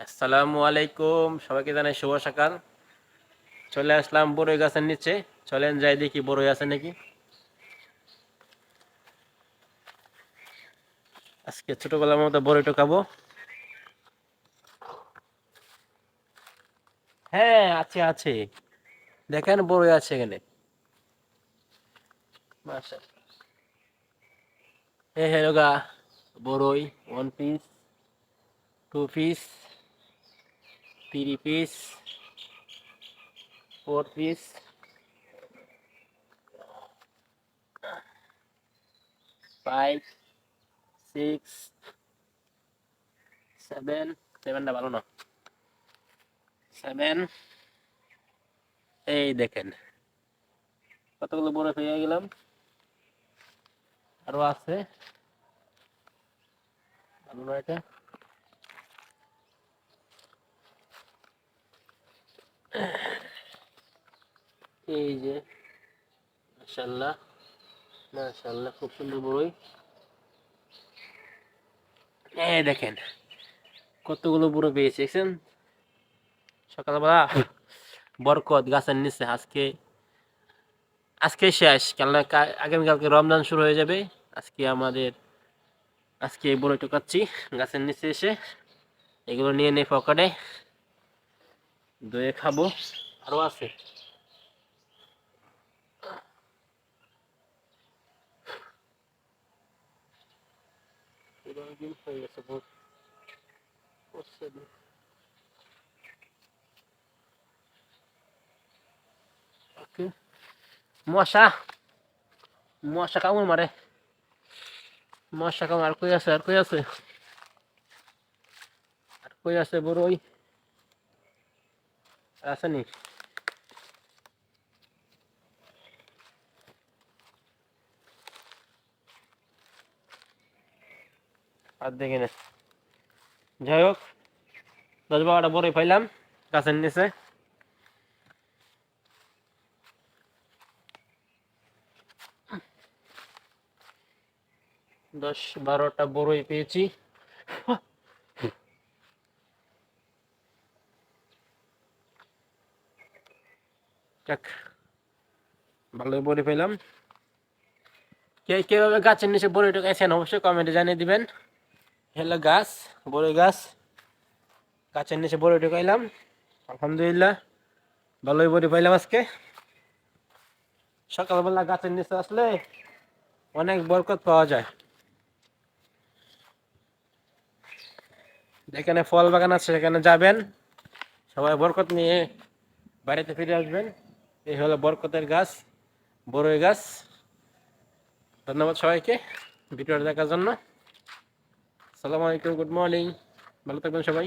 আসসালামু আলাইকুম, সবাইকে জানাই শুভ সকাল। চলে আসলাম বড়ই গাছের নিচে। চলেন যাই দেখি বড়ই আছে নাকি। আজকে ছোটবেলার মতো বড়ইটা খাব। হ্যাঁ আছে আছে। দেখেন বড়ই আছে এখানে। হলো গা বড়ই one piece two piece three piece four piece five six seven সেভেনটা ভালো না। সেভেন এই দেখেন, কতগুলো বড় পেয়ে গেলাম। আরও আছে। ভালো এটা? এই যে মাশাল্লাহ মাশাল্লাহ খুব সুন্দর বড়ই। এই দেখেন, কতগুলো বুড়ো পেয়েছি, দেখছেন? সকালবেলা বরকত গাছের নিচে, আজকে আজকে শেষ, কেননা আগামীকালকে রমজান শুরু হয়ে যাবে। আজকে আমাদের, আজকে বড়ই টোকাচ্ছি, গাছের নিচে এসে, এগুলো নিয়ে নেই পকেটে। দয়ে খাব। আরও আছে। মশা। মশা কামড় মারে। মশা কামড় আর কই আছে আর কই আছে? আর কই আছে বড়ই? আর আছে নি আর দেখে নে। যাই হোক, দশ বারোটা বড়ই পাইলাম, গাছের নিচে। দশ বারোটা বড়ই পেয়েছি। যাক ভালোই বড়ি পেলাম কে, কীভাবে গাছের নিচে বড়ি ঢুকাইছেন অবশ্যই কমেন্টে জানিয়ে দিবেন। হলো গাছ বড়ই গাছ, গাছের নিচে বড়ি ঢুকাইলাম আলহামদুলিল্লাহ, ভালোই বড়ি পাইলাম আজকে। সকালবেলা গাছের নিচে আসলে অনেক বরকত পাওয়া যায়। যেখানে ফল বাগান আছে সেখানে যাবেন। সবাই বরকত নিয়ে বাড়িতে ফিরে আসবেন। এই হলো বরকতের গাছ বড়ই গাছ। ধন্যবাদ সবাইকে ভিডিওটা দেখার জন্য। সালাম আলাইকুম, গুড মর্নিং। ভালো থাকবেন সবাই।